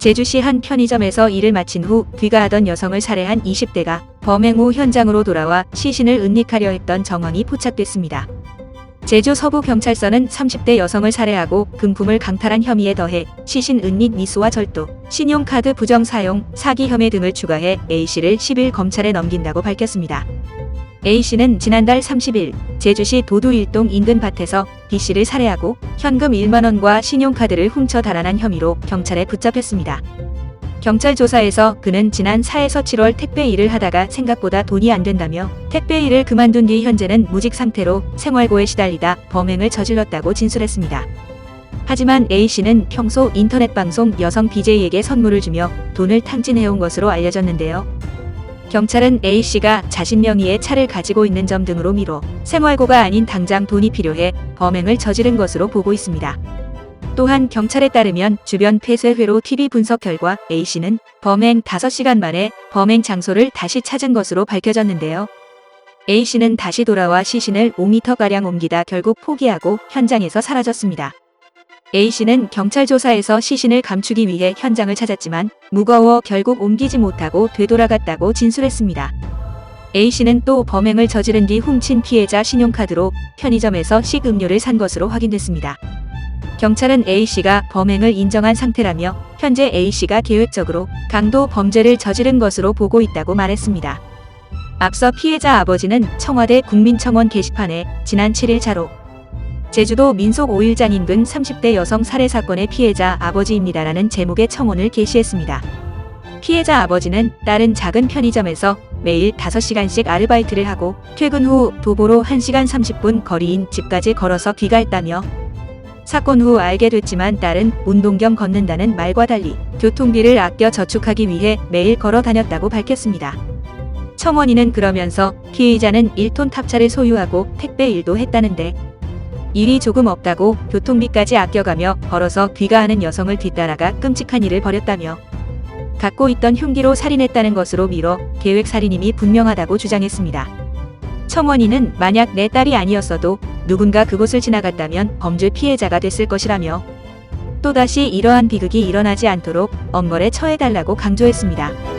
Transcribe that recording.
제주시 한 편의점에서 일을 마친 후 귀가하던 여성을 살해한 20대가 범행 후 현장으로 돌아와 시신을 은닉하려 했던 정황이 포착됐습니다. 제주 서부경찰서는 30대 여성을 살해하고 금품을 강탈한 혐의에 더해 시신 은닉 미수와 절도, 신용카드 부정 사용, 사기 혐의 등을 추가해 A씨를 10일 검찰에 넘긴다고 밝혔습니다. A씨는 지난달 30일 제주시 도두 일동 인근 밭에서 B씨를 살해하고 현금 1만원과 신용카드를 훔쳐 달아난 혐의로 경찰에 붙잡혔습니다. 경찰 조사에서 그는 지난 4에서 7월 택배 일을 하다가 생각보다 돈이 안 된다며 택배 일을 그만둔 뒤 현재는 무직 상태로 생활고에 시달리다 범행을 저질렀다고 진술했습니다. 하지만 A씨는 평소 인터넷 방송 여성 BJ에게 선물을 주며 돈을 탕진해온 것으로 알려졌는데요. 경찰은 A씨가 자신 명의의 차를 가지고 있는 점 등으로 미뤄 생활고가 아닌 당장 돈이 필요해 범행을 저지른 것으로 보고 있습니다. 또한 경찰에 따르면 주변 폐쇄회로 TV 분석 결과 A씨는 범행 5시간 만에 범행 장소를 다시 찾은 것으로 밝혀졌는데요. A씨는 다시 돌아와 시신을 5m가량 옮기다 결국 포기하고 현장에서 사라졌습니다. A씨는 경찰 조사에서 시신을 감추기 위해 현장을 찾았지만 무거워 결국 옮기지 못하고 되돌아갔다고 진술했습니다. A씨는 또 범행을 저지른 뒤 훔친 피해자 신용카드로 편의점에서 식음료를 산 것으로 확인됐습니다. 경찰은 A씨가 범행을 인정한 상태라며 현재 A씨가 계획적으로 강도 범죄를 저지른 것으로 보고 있다고 말했습니다. 앞서 피해자 아버지는 청와대 국민청원 게시판에 지난 7일 자로 제주도 민속 5일장 인근 30대 여성 살해 사건의 피해자 아버지입니다라는 제목의 청원을 게시했습니다. 피해자 아버지는 딸은 작은 편의점에서 매일 5시간씩 아르바이트를 하고 퇴근 후 도보로 1시간 30분 거리인 집까지 걸어서 귀가했다며 사건 후 알게 됐지만 딸은 운동 겸 걷는다는 말과 달리 교통비를 아껴 저축하기 위해 매일 걸어 다녔다고 밝혔습니다. 청원인은 그러면서 피의자는 1톤 탑차를 소유하고 택배 일도 했다는데 일이 조금 없다고 교통비까지 아껴가며 걸어서 귀가하는 여성을 뒤따라가 끔찍한 일을 벌였다며 갖고 있던 흉기로 살인했다는 것으로 미뤄 계획 살인임이 분명하다고 주장했습니다. 청원인은 만약 내 딸이 아니었어도 누군가 그곳을 지나갔다면 범죄 피해자가 됐을 것이라며 또다시 이러한 비극이 일어나지 않도록 엄벌에 처해달라고 강조했습니다.